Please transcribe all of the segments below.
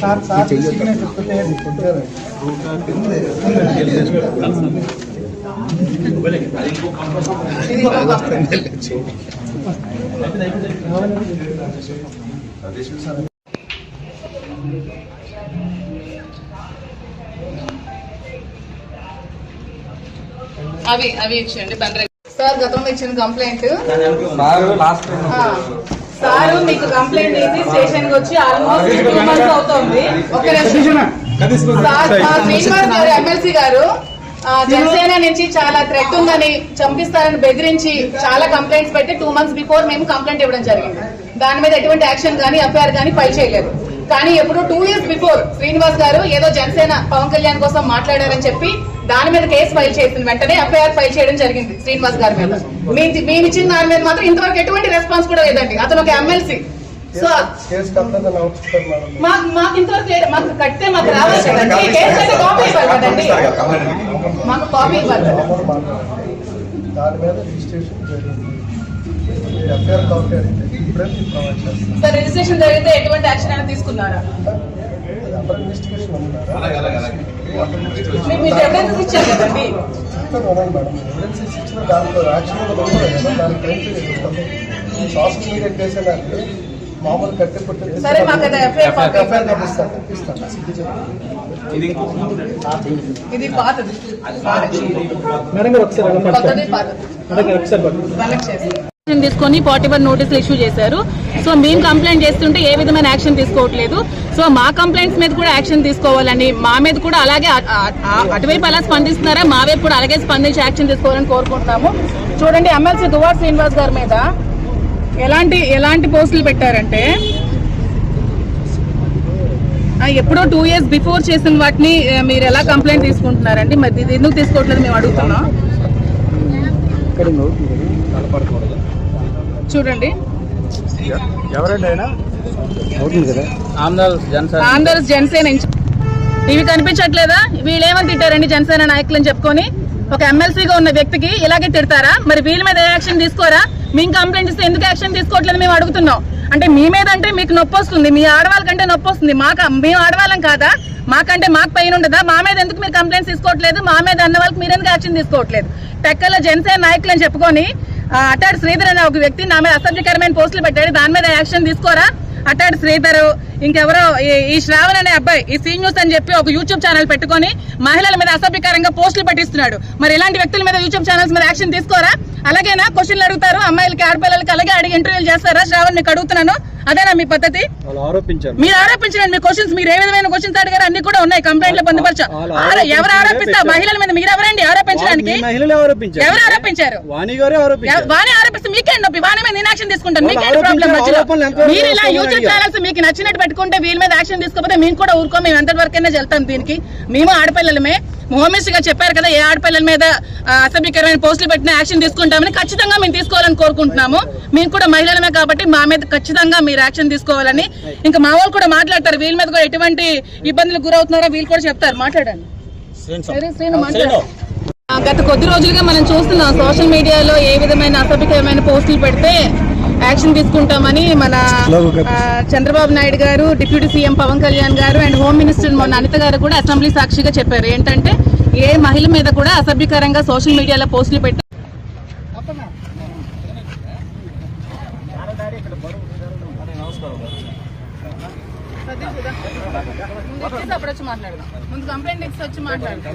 Sir sir signature పెట్టేయండి కొద్దిగా అవి అవి ఇచ్చేయండి బండ్ర సార్ గతంలో ఇచ్చిన కంప్లైంట్ సార్ మీకు కంప్లైంట్ చేసి స్టేషన్కి వచ్చి ఆల్మోస్ట్ టూ మంత్స్ అవుతోంది ఒక నిమిషం సార్ మా శ్రీనివాస్ గారు ఎమ్మెల్సీ గారు ఆ, జనసేన నుంచి చాలా థ్రెట్ ఉందని చంపిస్తారని బెదిరించి చాలా కంప్లైంట్స్ పెట్టి టూ మంత్స్ బిఫోర్ మేము కంప్లైంట్ ఇవ్వడం జరిగింది దాని మీద ఎటువంటి యాక్షన్ కానీ ఎఫ్ఐఆర్ కానీ ఫైల్ చేయలేదు కానీ ఎప్పుడు టూ ఇయర్స్ బిఫోర్ శ్రీనివాస్ గారు ఏదో జనసేన పవన్ కళ్యాణ్ కోసం మాట్లాడారని చెప్పి దాని మీద కేసు ఫైల్ చేసిన వెంటనే ఎఫ్ఐఆర్ ఫైల్ చేయడం జరిగింది శ్రీనివాస్ గారి మీద. మీ- మేము ఇచ్చిన దాని మీద మాత్రం ఇంతవరకు ఎటువంటి రెస్పాన్స్ కూడా లేదండి. అతను ఒక ఎమ్మెల్సీ సో మాకు మాకు ఇంతవరకు మాకు కట్టే మాకు రావాలి కదండి. కేసు కట్టే కాపీ ఇవ్వాలి కదండి. మాకు కాపీ ఇవ్వాలి. దాని మీద రిజిస్ట్రేషన్ జరిగింది. సార్ రిజిస్ట్రేషన్ జరిగితే ఎటువంటి యాక్షన్ అయినా తీసుకున్నారా? మీరు ఎవిడెన్సెస్ ఇచ్చారు కదండి. సోషల్ మీడియా కేసు మామూలు కట్టి ఇది పాతది. మేడం గారు ఒకసారి తీసుకొని ఫార్టీ వన్ నోటీసులు ఇష్యూ చేశారు. సో మేము కంప్లైంట్ చేస్తుంటే ఏ విధమైన యాక్షన్ తీసుకోవట్లేదు. సో మా కంప్లైంట్స్ మీద కూడా యాక్షన్ తీసుకోవాలని మా మీద కూడా అలాగే అటువైపు అలా స్పందిస్తున్నారా? మా వైపు కూడా అలాగే స్పందించి యాక్షన్ తీసుకోవాలని కోరుకుంటున్నాము. చూడండి ఎమ్మెల్సీ దువార్ శ్రీనివాస్ గారి మీద ఎలాంటి ఎలాంటి పోస్టులు పెట్టారంటే ఎప్పుడో టూ ఇయర్స్ బిఫోర్ చేసిన వాటిని మీరు ఎలా కంప్లైంట్ తీసుకుంటున్నారండి? మరి ఎందుకు తీసుకోవట్లేదు మేము అడుగుతున్నాం. చూడండి. ఆంధ్ర జనసేన ఇవి కనిపించట్లేదా? వీళ్ళేమని తిట్టారండి జనసేన నాయకులు అని చెప్పుకొని? ఒక ఎమ్మెల్సీగా ఉన్న వ్యక్తికి ఇలాగే తిడతారా? మరి వీళ్ళ మీద ఏ యాక్షన్ తీసుకోరా? మేము కంప్లైంట్ ఇస్తే ఎందుకు యాక్షన్ తీసుకోవట్లేదు మేము అడుగుతున్నాం. అంటే మీ మీద అంటే మీకు నొప్పి వస్తుంది. మీ ఆడవాళ్ళ కంటే నొప్పి వస్తుంది. మాకు మేము ఆడవాళ్ళం కాదా? మాకంటే మాకు పైన ఉండదా? మా మీద ఎందుకు మీరు కంప్లైంట్స్ తీసుకోవట్లేదు? మా మీద అన్న వాళ్ళకి మీరు ఎందుకు యాక్షన్ తీసుకోవట్లేదు? టెక్కల జనసేన నాయకులు అని చెప్పుకొని ఆ, అట్టాడు శ్రీధర్ అనే ఒక వ్యక్తి నా మీద అసభ్యకరమైన పోస్టులు పెట్టాడు. దాని మీద యాక్షన్ తీసుకోరా? అట్టాడు శ్రీధర్. ఇంకెవరో ఈ- శ్రావణ్ అనే అబ్బాయి ఈ సీ న్యూస్ అని చెప్పి ఒక యూట్యూబ్ ఛానల్ పెట్టుకొని మహిళల మీద అసభ్యకరంగా పోస్టులు పెట్టిస్తున్నాడు. మరి ఇలాంటి వ్యక్తుల మీద యూట్యూబ్ ఛానల్స్ మీద యాక్షన్ తీసుకోరా? అలాగేనా? క్వశ్చన్లు అడుగుతారు. అమ్మాయిలకి ఆడపిల్లలకి అలాగే అడిగి ఇంటర్వ్యూలు చేస్తారా? శ్రావణ్ నీకు అడుగుతున్నాను. అదేనా మీ పద్ధతి? ఆరోపించారు. మీరు ఆరోపించండి మీ క్వశ్చన్స్ మీరు ఏ విధమైన క్వశ్చన్స్ అడిగారు? అన్ని కూడా ఉన్నాయి. కంప్లైంట్లో పొందుపరచా. వాళ్ళు ఆరో- ఎవరు ఆరోపిస్తారు? ఆరోపించారు. మహిళల మీద మీరు ఎవరండి ఆరోపించడానికి? ఆరోపించారు. ఎవరు ఆరోపించారు? వాణి ఆరోపించారు. ఆరోపిస్తే మీకేం నొప్పి? వాణి మీద నేను యాక్షన్ తీసుకుంటాను. మీకేం ప్రాబ్లం మీరు ఇలా యూట్యూబ్? ఛానల్స్ మీకు నచ్చినట్టు పెట్టుకుంటే వీళ్ళ మీద యాక్షన్ తీసుకోకపోతే మేము కూడా ఊరుకో. మేము ఎంత వరకైనా వెళ్తాం దీనికి. మేము ఆడపిల్లలమే. హోమిస్ట్గా చెప్పారు కదా ఏ ఆడపిల్లల మీద అసభ్యకరమైన పోస్టులు పెట్టిన యాక్షన్ తీసుకుంటామని ఖచ్చితంగా మేము తీసుకోవాలని కోరుకుంటున్నాము. మేము కూడా మహిళలమే కాబట్టి మా మీద ఖచ్చితంగా మీరు యాక్షన్ తీసుకోవాలని. ఇంకా మా వాళ్ళు కూడా మాట్లాడతారు వీళ్ళ మీద కూడా ఎటువంటి ఇబ్బందులకు గురవుతున్నారో వీళ్ళు కూడా చెప్తారు. మాట్లాడండి. సరే, శ్రీను, మాట్లాడు. ఆ, గత కొద్ది రోజులుగా మనం చూస్తున్నాం సోషల్ మీడియాలో ఏ విధమైన అసభ్యకరమైన పోస్టులు పెడితే యాక్షన్ తీసుకుంటామని మన చంద్రబాబు నాయుడు గారు డిప్యూటీ సీఎం పవన్ కళ్యాణ్ గారు అండ్ హోమ్ మినిస్టర్ మొన్న అనిత గారు కూడా అసెంబ్లీ సాక్షిగా చెప్పారు. ఏంటంటే ఏ మహిళ మీద కూడా అసభ్యకరంగా సోషల్ మీడియాలో పోస్టులు పెట్టి ముందు అప్పుడు వచ్చి మాట్లాడదాం. ముందు కంప్లైంట్ ఇచ్చి వచ్చి మాట్లాడదాం.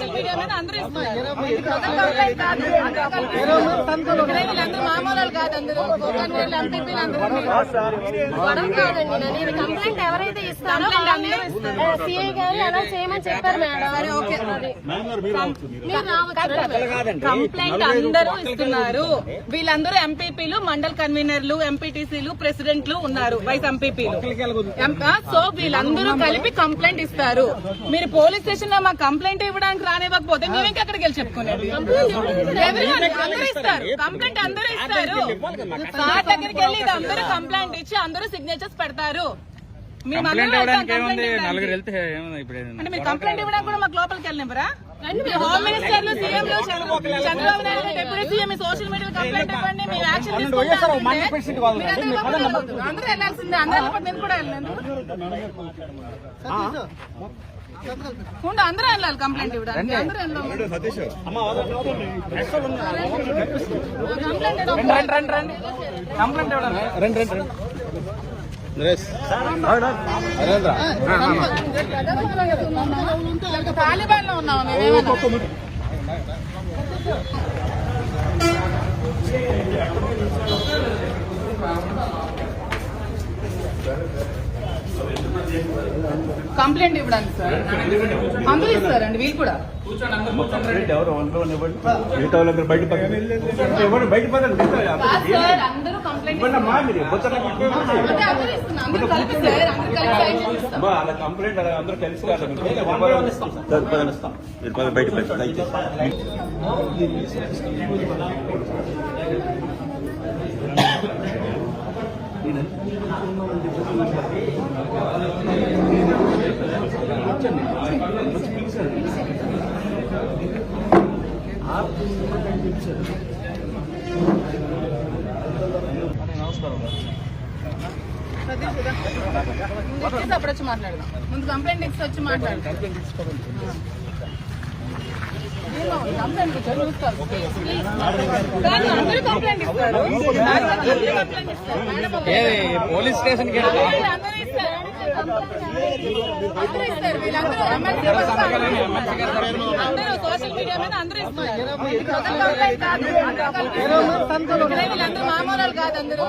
సోషల్ మీడియా మీద అందరూ కంప్లైంట్ అందరూ వీళ్ళందరూ మామూలు కాదు అందరూ. ఎంపీపీలు అందరూ గొడవ కాదండి నేను కంప్లైంట్ ఎవరైతే ఇస్తారో సిఐ గారు అలా చేయమని చెప్పారు మేడం కంప్లైంట్ అందరూ ఇస్తున్నారు వీళ్ళందరూ ఎంపీపీలు మండల్ కన్వీనర్లు ఎంపీటీసీలు ప్రెసిడెంట్లు ఉన్నారు వైస్ ఎంపీపీలు సో వీళ్ళందరూ కలిపి కంప్లైంట్ ఇస్తారు మీరు పోలీస్ స్టేషన్లో మా కంప్లైంట్ ఇవ్వడానికి రానివ్వకపోతే మేము ఇంకా అక్కడికి వెళ్ళి చెప్పుకునేది Everyone, అందరూ ఇస్తారు. కంప్లైంట్ అందరూ ఇస్తారు. సార్ దగ్గరికి వెళ్ళి ఇది అందరూ కంప్లైంట్ ఇచ్చి అందరూ సిగ్నేచర్స్ పెడతారు. కంప్లైంట్ ఇవ్వడానికి ఏముంది complaint నలుగురు ఇవ్వడానికి. వెళ్తే ఏముంది ఇప్పుడు ఏదైనా? అంటే మీరు కంప్లైంట్ ఇవ్వడానికి కూడా మాకు లోపలికి వెళ్ళినవరా హోమ్ మినిస్టర్లు సీఎంలు Chandrababu Naidu deputy CM social media complaint ఇవ్వండి మేము యాక్షన్. అందరూ వెళ్ళాల్సిందే. అందరూ నేను కూడా వెళ్ళను ఉండు అందరూ వెళ్ళాలి కంప్లైంట్ ఇవ్వడానికి. అందరూ వెళ్ళాలి. కంప్లైంట్ రండి రండి కంప్లైంట్ ఇవ్వడానికి. రండి రండి రండి. తాలిబాన్లో మేమేమన్నా కంప్లైంట్ ఇవ్వడానికి సార్. అందరూ ఇస్తారండి వీళ్ళు కూడా. బయట బయట అందరూ కంప్లైంట్ అందరూ కలిసి మీరు అప్పుడు వచ్చి మాట్లాడదాం ముందు కంప్లైంట్ ఇచ్చి వచ్చి మాట్లాడదాం కంప్లైంట్ అందరూ ఇస్తారు పోలీస్ స్టేషన్ అందరూ ఇస్తారు. అందరూ సోషల్ మీడియా మీద అందరూ ఇస్తున్నారు వీళ్ళందరూ మామూలు కాదు అందరూ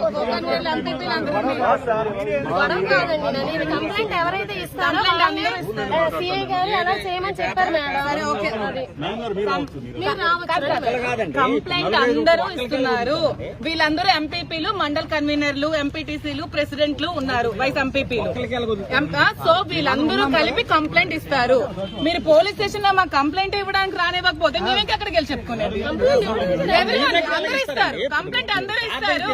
అందరూ గొడవ కాదండి నేను కంప్లైంట్ ఎవరైతే ఇస్తారో సిఐ గారు చేయమని చెప్పారు మేడం ఓకే మీరు రావచ్చు కంప్లైంట్ అందరూ ఇస్తున్నారు వీళ్ళందరూ ఎంపీపీలు మండల్ కన్వీనర్లు ఎంపీటీసీలు ప్రెసిడెంట్లు ఉన్నారు వైస్ ఎంపీపీలు సో వీళ్ళందరూ కలిపి కంప్లైంట్ ఇస్తారు. మీరు పోలీస్ స్టేషన్లో మా కంప్లైంట్ ఇవ్వడానికి రానివ్వకపోతే మేము ఇంకా అక్కడికి వెళ్ళి చెప్పుకునేది అందరూ ఇస్తారు. కంప్లైంట్ అందరూ ఇస్తారు.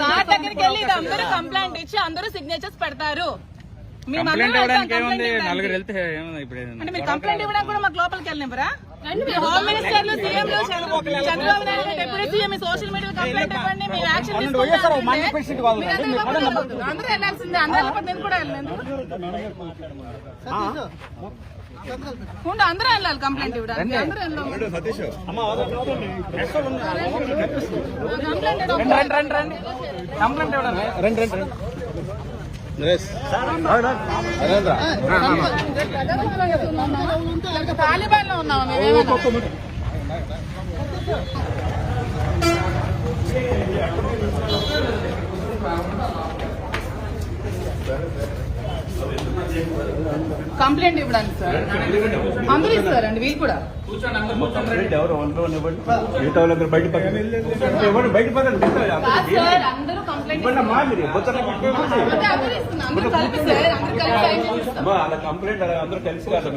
సార్ దగ్గరికి వెళ్ళి అందరూ కంప్లైంట్ ఇచ్చి అందరూ సిగ్నేచర్స్ పెడతారు. కంప్లైంట్ ఇవ్వడానికి ఏముంది. నలుగురు వెళ్తే ఏముంది ఇప్పుడు? అంటే మీరు కంప్లైంట్ ఇవ్వడానికి కూడా మాకు లోపలికి వెళ్ళినవరా హోమ్ మినిస్టర్లు సీఎంలు Chandrababu Naidu deputy CM social media complaint ఇవ్వండి మేము యాక్షన్ తీసుకుంటాం అంటే మీరందరూ వెళ్ళకూడదు. అందరూ వెళ్ళాల్సిందే అందరూ వెళ్ళకపోతే నేను కూడా వెళ్ళను ఉండు అందరూ వెళ్ళాలి కంప్లైంట్ ఇవ్వడానికి అందరూ వెళ్ళాలి కంప్లైంట్ రండి రండి రండి రండి కంప్లైంట్ ఇవ్వడానికి ఉన్నాము కంప్లైంట్ ఇవ్వడానికి సార్. అందరూ ఇస్తారండి వీళ్ళు కూడా. ఎవరు? ఒంట్లో ఇవ్వండి మిగతా వాళ్ళందరూ బయట పక్కన? ఇవ్వండి బయట పక్కన అలా కంప్లైంట్ అలా అందరూ కలిసి కాదు.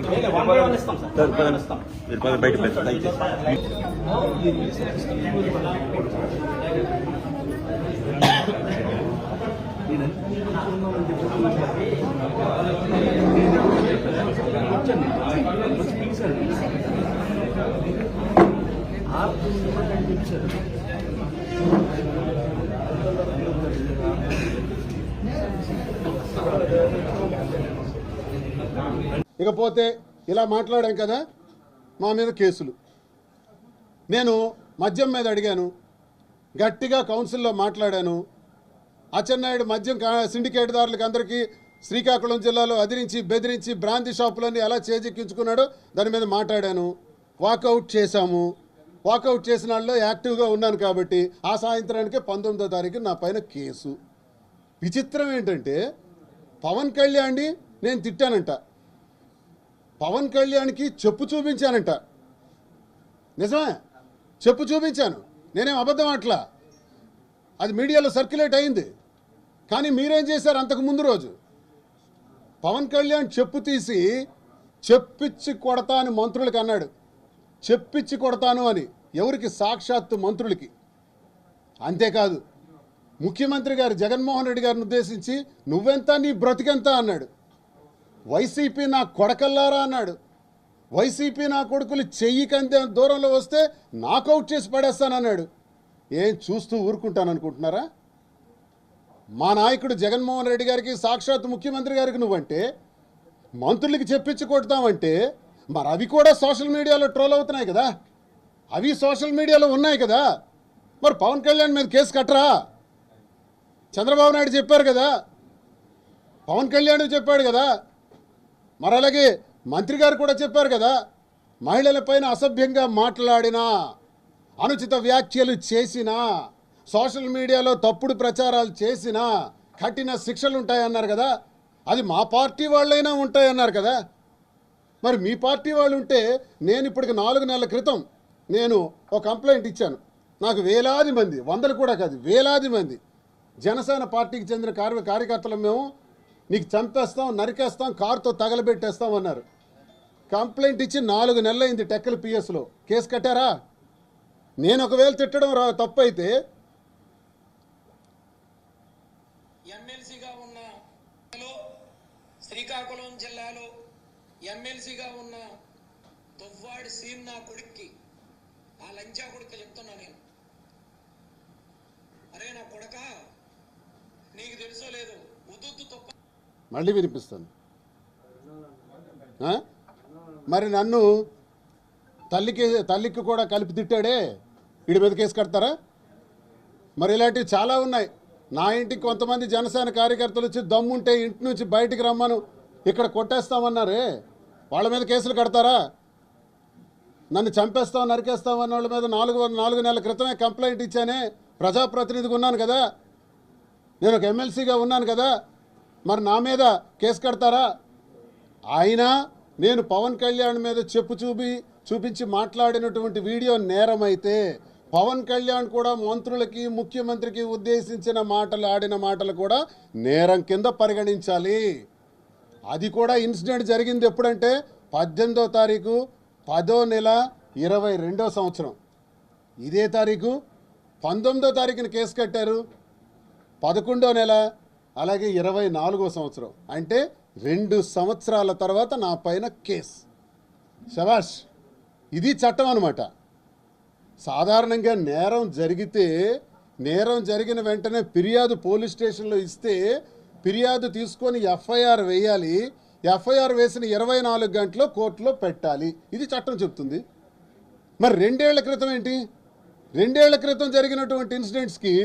మీరు పద బయట దయచేసి. ఇకపోతే ఇలా మాట్లాడాం కదా మా మీద కేసులు. నేను మద్యం మీద అడిగాను గట్టిగా కౌన్సిల్లో మాట్లాడాను. అచ్చెన్నాయుడు మద్యం కా- సిండికేట్దారులకు అందరికీ శ్రీకాకుళం జిల్లాలో అదిరించి బెదిరించి బ్రాంతి షాపులన్నీ ఎలా చేజిక్కించుకున్నాడో దాని మీద మాట్లాడాను. వాకౌట్ చేశాము. వాకౌట్ చేసిన వాళ్ళు యాక్టివ్గా ఉన్నాను కాబట్టి ఆ సాయంత్రానికే పంతొమ్మిదో తారీఖు నా పైన కేసు. విచిత్రం ఏంటంటే పవన్ కళ్యాణ్ని నేను తిట్టానంట. పవన్ కళ్యాణ్కి చెప్పు చూపించానంట. నిజమే? చెప్పు చూపించాను. నేనేం అబద్ధం అట్లా అది మీడియాలో సర్క్యులేట్ అయింది. కానీ మీరేం చేశారు అంతకు ముందు రోజు? పవన్ కళ్యాణ్ చెప్పు తీసి చెప్పిచ్చి కొడతా అని మంత్రులకు అన్నాడు. చెప్పిచ్చి కొడతాను అని ఎవరికి సాక్షాత్తు మంత్రులకి. అంతేకాదు ముఖ్యమంత్రి గారు జగన్మోహన్ రెడ్డి గారిని ఉద్దేశించి నువ్వెంత నీ బ్రతికెంత అన్నాడు. వైసీపీ నా కొడకల్లారా అన్నాడు. వైసీపీ నా కొడుకులు చెయ్యి కందే దూరంలో వస్తే నాకౌట్ చేసి పడేస్తానన్నాడు ఏం చూస్తూ ఊరుకుంటాను అనుకుంటున్నారా మా నాయకుడు జగన్మోహన్ రెడ్డి గారికి సాక్షాత్ ముఖ్యమంత్రి గారికి నువ్వంటే మంత్రులకి చెప్పించి కొడతామంటే మరి అవి కూడా సోషల్ మీడియాలో ట్రోల్ అవుతున్నాయి కదా. అవి సోషల్ మీడియాలో ఉన్నాయి కదా. మరి పవన్ కళ్యాణ్ మీద కేసు కట్టరా? చంద్రబాబు నాయుడు చెప్పారు కదా. పవన్ కళ్యాణ్ చెప్పాడు కదా. మరి అలాగే మంత్రి గారు కూడా చెప్పారు కదా. మహిళలపైన అసభ్యంగా మాట్లాడినా అనుచిత వ్యాఖ్యలు చేసినా సోషల్ మీడియాలో తప్పుడు ప్రచారాలు చేసినా కఠిన శిక్షలు ఉంటాయన్నారు కదా. అది మా పార్టీ వాళ్ళైనా ఉంటాయన్నారు కదా. మరి మీ పార్టీ వాళ్ళు ఉంటే నేను ఇప్పటికి నాలుగు నెలల క్రితం నేను ఒక కంప్లైంట్ ఇచ్చాను. నాకు వేలాది మంది వందలు కూడా కాదు వేలాది మంది జనసేన పార్టీకి చెందిన కార్య కార్యకర్తలు మేము. నీకు చంపేస్తాం నరికేస్తాం కారుతో తగలబెట్టేస్తాం అన్నారు. కంప్లైంట్ ఇచ్చి నాలుగు నెలలైంది టెక్కల పిఎస్లో. కేసు కట్టారా? నేను ఒకవేళ తిట్టడం రా తప్పు అయితే శ్రీకాకుళం జిల్లాలో ఎమ్మెల్సీగా ఉన్న దువ్వాడి సీన్ నా కొడుక్కి ఆ లంచా కొడుకు చెప్తున్నా నేను. అరే నా కొడక నీకు తెలుసో లేదు ఉదుత్తు తొప్ప మళ్ళీ వినిపిస్తాను. మరి నన్ను తల్లికి తల్లికి కూడా కలిపి తిట్టాడే? వీడి మీద కేసు కడతారా? మరి ఇలాంటివి చాలా ఉన్నాయి. నా ఇంటికి కొంతమంది జనసేన కార్యకర్తలు వచ్చి దమ్ముంటే ఇంటి నుంచి బయటికి రమ్మను ఇక్కడ కొట్టేస్తామన్నారే. వాళ్ళ మీద కేసులు కడతారా? నన్ను చంపేస్తాం నరికేస్తాం అన్న వాళ్ళ మీద నాలుగు నాలుగు నెలల క్రితమే కంప్లైంట్ ఇచ్చానే ప్రజాప్రతినిధిగా ఉన్నాను కదా? నేను ఒక ఎమ్మెల్సీగా ఉన్నాను కదా? మరి నా మీద కేసు కడతారా? అయినా నేను పవన్ కళ్యాణ్ మీద చెప్పు చూపి చూపించి మాట్లాడినటువంటి వీడియో నేరమైతే పవన్ కళ్యాణ్ కూడా మంత్రులకి ముఖ్యమంత్రికి ఉద్దేశించిన మాటలు ఆడిన మాటలు కూడా నేరం కింద పరిగణించాలి. అది కూడా ఇన్సిడెంట్ జరిగింది ఎప్పుడంటే పద్దెనిమిదో తారీఖు పదో నెల ఇరవై రెండో సంవత్సరం. ఇదే తారీఖు పంతొమ్మిదో తారీఖున కేసు కట్టారు. పదకొండో నెల అలాగే ఇరవై నాలుగో సంవత్సరం. అంటే రెండు సంవత్సరాల తర్వాత నా పైన కేస్. శభాష్ ఇది చట్టం అనమాట సాధారణంగా నేరం జరిగితే నేరం జరిగిన వెంటనే ఫిర్యాదు పోలీస్ స్టేషన్లో ఇస్తే ఫిర్యాదు తీసుకొని ఎఫ్ఐఆర్ వేయాలి. ఎఫ్ఐఆర్ వేసిన ఇరవై నాలుగు గంటలో కోర్టులో పెట్టాలి. ఇది చట్టం చెప్తుంది. మరి రెండేళ్ళ క్రితం ఏంటి? రెండేళ్ళ క్రితం జరిగినటువంటి ఇన్సిడెంట్స్కి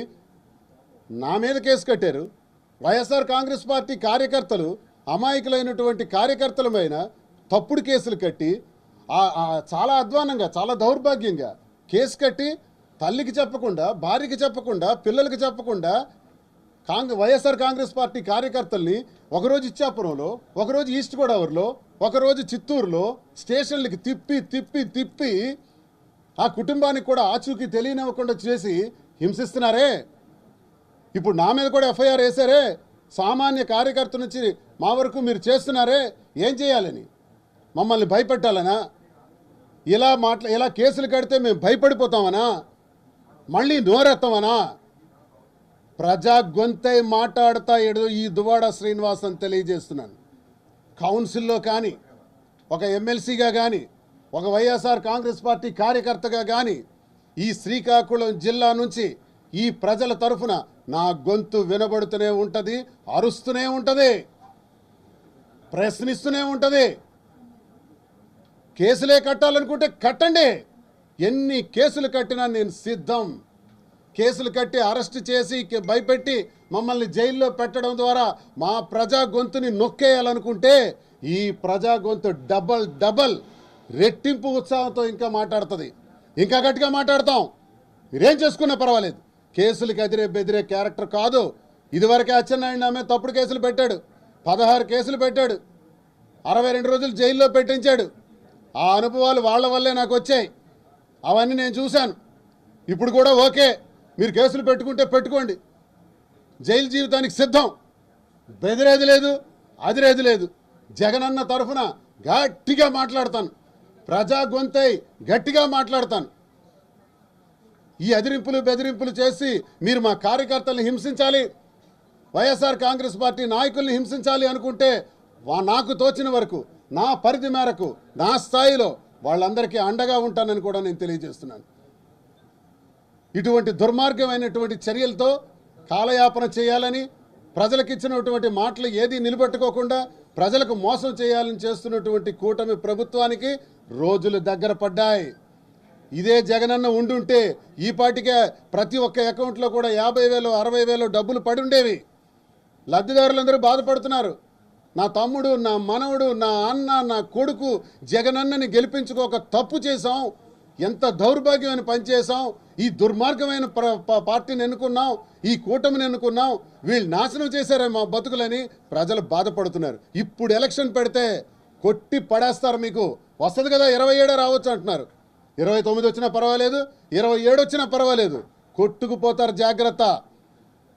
నా మీద కేసు కట్టారు. వైఎస్ఆర్ కాంగ్రెస్ పార్టీ కార్యకర్తలు అమాయకులైనటువంటి కార్యకర్తల పైన తప్పుడు కేసులు కట్టి చాలా అధ్వానంగా చాలా దౌర్భాగ్యంగా కేసు కట్టి తల్లికి చెప్పకుండా భార్యకి చెప్పకుండా పిల్లలకి చెప్పకుండా కాంగ్ వైఎస్ఆర్ కాంగ్రెస్ పార్టీ కార్యకర్తల్ని ఒకరోజు ఇచ్చాపురంలో ఒకరోజు ఈస్ట్ గోదావరిలో ఒకరోజు చిత్తూరులో స్టేషన్లకి తిప్పి తిప్పి తిప్పి ఆ కుటుంబానికి కూడా ఆచూకీ తెలియనివ్వకుండా చేసి హింసిస్తున్నారే. ఇప్పుడు నా మీద కూడా ఎఫ్ఐఆర్ వేశారే. సామాన్య కార్యకర్త నుంచి మా వరకు మీరు చేస్తున్నారే. ఏం చేయాలని? మమ్మల్ని భయపెట్టాలనా? ఇలా మాట్లా ఇలా కేసులు కడితే మేము భయపడిపోతామనా? మళ్ళీ నోరెత్తామనా? ప్రజా గొంతై మాట్లాడతా ఏడు ఈ దువాడ శ్రీనివాస్ అని తెలియజేస్తున్నాను. కౌన్సిల్లో కానీ ఒక ఎమ్మెల్సీగా కానీ ఒక వైఎస్ఆర్ కాంగ్రెస్ పార్టీ కార్యకర్తగా కానీ ఈ శ్రీకాకుళం జిల్లా నుంచి ఈ ప్రజల తరఫున నా గొంతు వినబడుతూనే ఉంటుంది అరుస్తూనే ఉంటుంది ప్రశ్నిస్తూనే ఉంటుంది. కేసులే కట్టాలనుకుంటే కట్టండి ఎన్ని కేసులు కట్టినా నేను సిద్ధం. కేసులు కట్టి అరెస్ట్ చేసి భయపెట్టి మమ్మల్ని జైల్లో పెట్టడం ద్వారా మా ప్రజా గొంతుని నొక్కేయాలనుకుంటే ఈ ప్రజా గొంతు డబల్ డబల్ రెట్టింపు ఉత్సాహంతో ఇంకా మాట్లాడుతుంది. ఇంకా గట్టిగా మాట్లాడతాం. మీరేం చేసుకున్నా పర్వాలేదు. కేసులకు ఎదిరే బెదిరే క్యారెక్టర్ కాదు. ఇదివరకే అచ్చెన్నాయుడు ఆమె తప్పుడు కేసులు పెట్టాడు. పదహారు కేసులు పెట్టాడు. అరవై రెండు రోజులు జైల్లో పెట్టించాడు. ఆ అనుభవాలు వాళ్ళ వల్లే నాకు వచ్చాయి. అవన్నీ నేను చూశాను. ఇప్పుడు కూడా ఓకే. మీరు కేసులు పెట్టుకుంటే పెట్టుకోండి. జైలు జీవితానికి సిద్ధం. బెదిరేది లేదు అదిరేది లేదు. జగనన్న తరఫున గట్టిగా మాట్లాడతాను. ప్రజా గొంతై గట్టిగా మాట్లాడతాను. ఈ అదిరింపులు బెదిరింపులు చేసి మీరు మా కార్యకర్తల్ని హింసించాలి వైఎస్ఆర్ కాంగ్రెస్ పార్టీ నాయకుల్ని హింసించాలి అనుకుంటే వా- నాకు తోచిన వరకు నా పరిధి మేరకు నా స్థాయిలో వాళ్ళందరికీ అండగా ఉంటానని కూడా నేను తెలియజేస్తున్నాను. ఇటువంటి దుర్మార్గమైనటువంటి చర్యలతో కాలయాపన చేయాలని ప్రజలకు ఇచ్చినటువంటి మాటలు ఏది నిలబెట్టుకోకుండా ప్రజలకు మోసం చేయాలని చేస్తున్నటువంటి కూటమి ప్రభుత్వానికి రోజులు దగ్గర పడ్డాయి. ఇదే జగనన్న ఉండుంటే ఈ పాటికే ప్రతి ఒక్క అకౌంట్లో కూడా యాభై వేలు అరవై వేలు డబ్బులు పడి ఉండేవి. లబ్ధిదారులందరూ బాధపడుతున్నారు. నా తమ్ముడు నా మనవడు నా అన్న నా కొడుకు జగనన్నని గెలిపించుకోక తప్పు చేశాం. ఎంత దౌర్భాగ్యమైన పనిచేసాం ఈ దుర్మార్గమైన ప- పార్టీని ఎన్నుకున్నాం ఈ కూటమిని ఎన్నుకున్నాం వీళ్ళు నాశనం చేశారే మా బతుకులని ప్రజలు బాధపడుతున్నారు. ఇప్పుడు ఎలక్షన్ పెడితే కొట్టి పడేస్తారు మీకు. వస్తుంది కదా ఇరవై ఏడే రావచ్చు అంటున్నారు. ఇరవై తొమ్మిది వచ్చినా పర్వాలేదు ఇరవై ఏడు వచ్చినా పర్వాలేదు. కొట్టుకుపోతారు జాగ్రత్త.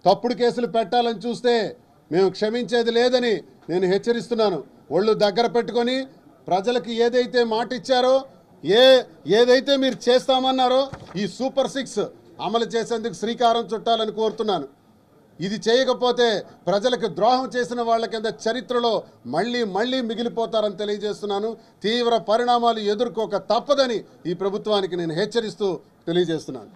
తప్పుడు కేసులు పెట్టాలని చూస్తే మేము క్షమించేది లేదని నేను హెచ్చరిస్తున్నాను. ఒళ్ళు దగ్గర పెట్టుకొని ప్రజలకు ఏదైతే మాట ఇచ్చారో ఏ ఏదైతే మీరు చేస్తామన్నారో ఈ సూపర్ సిక్స్ అమలు చేసేందుకు శ్రీకారం చుట్టాలని కోరుతున్నాను. ఇది చేయకపోతే ప్రజలకు ద్రోహం చేసిన వాళ్ళ కింద చరిత్రలో మళ్ళీ మళ్ళీ మిగిలిపోతారని తెలియజేస్తున్నాను. తీవ్ర పరిణామాలు ఎదుర్కోక తప్పదని ఈ ప్రభుత్వానికి నేను హెచ్చరిస్తూ తెలియజేస్తున్నాను.